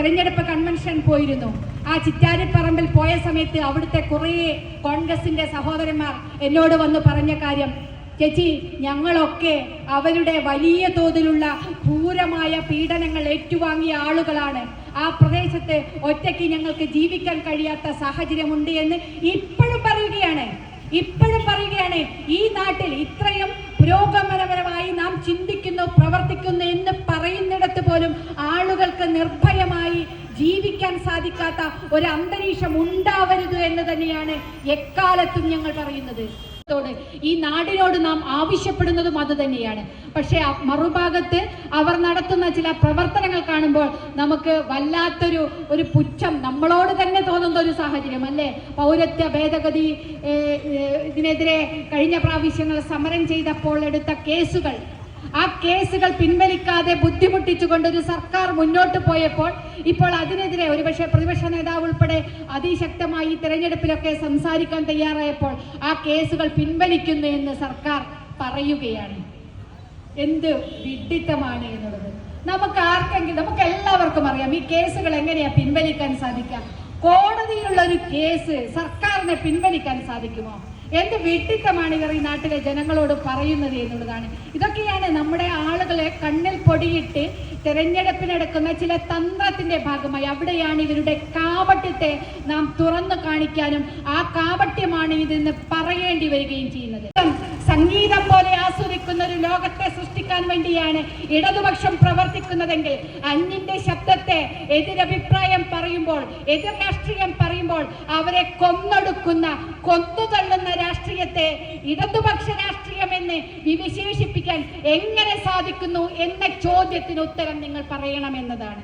തെരഞ്ഞെടുപ്പ് കൺവെൻഷൻ പോയിരുന്നു. ആ ചിറ്റാരിപ്പറമ്പിൽ പോയ സമയത്ത് അവിടുത്തെ കുറേ കോൺഗ്രസിന്റെ സഹോദരന്മാർ എന്നോട് വന്ന് പറഞ്ഞ കാര്യം ചേച്ചി ഞങ്ങളൊക്കെ അവരുടെ വലിയ തോതിലുള്ള ക്രൂരമായ പീഡനങ്ങൾ ഏറ്റുവാങ്ങിയ ആളുകളാണ്. ആ പ്രദേശത്ത് ഒറ്റയ്ക്ക് ഞങ്ങൾക്ക് ജീവിക്കാൻ കഴിയാത്ത സാഹചര്യമുണ്ട് എന്ന് ഇപ്പോഴും പറയുകയാണ്. ഇപ്പോഴും പറയുകയാണ് ഈ നാട്ടിൽ ഇത്രയും പുരോഗമനപരമായി നാം ചിന്തിക്കുന്നു പോലും ആളുകൾക്ക് നിർഭയമായി ജീവിക്കാൻ സാധിക്കാത്ത ഒരു അന്തരീക്ഷം ഉണ്ടാവരുത് എന്ന് തന്നെയാണ് എക്കാലത്തും ഞങ്ങൾ പറയുന്നത്. ഈ നാടിനോട് നാം ആവശ്യപ്പെടുന്നതും അത് തന്നെയാണ്. പക്ഷേ മറുഭാഗത്ത് അവർ നടത്തുന്ന ചില പ്രവർത്തനങ്ങൾ കാണുമ്പോൾ നമുക്ക് വല്ലാത്തൊരു ഒരു പുച്ഛം നമ്മളോട് തന്നെ തോന്നുന്ന ഒരു സാഹചര്യം അല്ലേ? പൗരത്വ ഭേദഗതി ഇതിനെതിരെ കഴിഞ്ഞ പ്രാവശ്യങ്ങൾ സമരം ചെയ്തപ്പോൾ എടുത്ത കേസുകൾ. ആ കേസുകൾ പിൻവലിക്കാതെ ബുദ്ധിമുട്ടിച്ചുകൊണ്ട് ഒരു സർക്കാർ മുന്നോട്ട് പോയപ്പോൾ ഇപ്പോൾ അതിനെതിരെ ഒരുപക്ഷെ പ്രതിപക്ഷ നേതാവ് ഉൾപ്പെടെ അതിശക്തമായി തിരഞ്ഞെടുപ്പിലൊക്കെ സംസാരിക്കാൻ തയ്യാറായപ്പോൾ ആ കേസുകൾ പിൻവലിക്കുന്നു എന്ന് സർക്കാർ പറയുകയാണ്. എന്ത് വിഡിത്തമാണ് എന്നുള്ളത്? നമുക്ക് ആർക്കെങ്കിലും നമുക്ക് എല്ലാവർക്കും അറിയാം ഈ കേസുകൾ എങ്ങനെയാ പിൻവലിക്കാൻ സാധിക്കുക? കോടതിയിലുള്ള ഒരു കേസ് സർക്കാരിനെ പിൻവലിക്കാൻ സാധിക്കുമോ? എന്ത് വെട്ടിത്തമാണ് ഇവർ ഈ നാട്ടിലെ ജനങ്ങളോട് പറയുന്നത് എന്നുള്ളതാണ്. ഇതൊക്കെയാണ് നമ്മുടെ ആളുകളെ കണ്ണിൽ പൊടിയിട്ട് തെരഞ്ഞെടുപ്പിനെടുക്കുന്ന ചില തന്ത്രത്തിന്റെ ഭാഗമായി. അവിടെയാണ് ഇവരുടെ കാപട്യത്തെ നാം തുറന്നു കാണിക്കാനും ആ കാപട്യമാണ് നിന്ന് പറയേണ്ടി വരികയും ചെയ്യുന്നത്. സംഗീതം പോലെ ആസ്വദിക്കുന്ന ഒരു ലോകത്തെ സൃഷ്ടിക്കാൻ വേണ്ടിയാണ് ഇടതുപക്ഷം പ്രവർത്തിക്കുന്നതെങ്കിൽ അന്യന്റെ ശബ്ദത്തെ എതിരഭിപ്രായം പറയുമ്പോൾ എതിർ രാഷ്ട്രീയം പറയുമ്പോൾ അവരെ കൊന്നൊടുക്കുന്ന കൊന്നുതള്ളുന്ന രാഷ്ട്രീയത്തെ ഇടതുപക്ഷ രാഷ്ട്രീയം എന്ന് വിശേഷിപ്പിക്കാൻ എങ്ങനെ സാധിക്കുന്നു എന്ന ചോദ്യത്തിന് ഉത്തരം നിങ്ങൾ പറയണം പറയണമെന്നതാണ്.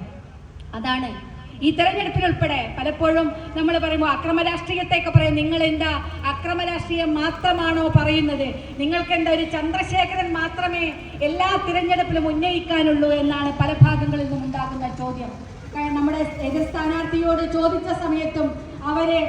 അതാണ് ഈ തെരഞ്ഞെടുപ്പിൽ ഉൾപ്പെടെ പലപ്പോഴും നമ്മൾ പറയുമ്പോൾ അക്രമ രാഷ്ട്രീയത്തെയൊക്കെ പറയും. നിങ്ങൾ എന്താ അക്രമ രാഷ്ട്രീയം മാത്രമാണോ പറയുന്നത്? നിങ്ങൾക്ക് എന്താ ഒരു ചന്ദ്രശേഖരൻ മാത്രമേ എല്ലാ തിരഞ്ഞെടുപ്പിലും ഉന്നയിക്കാനുള്ളൂ എന്നാണ് പല ഭാഗങ്ങളിൽ നിന്നും ഉണ്ടാകുന്ന ചോദ്യം നമ്മുടെ എതിർ സ്ഥാനാർത്ഥിയോട് ചോദിച്ച സമയത്തും അവരെ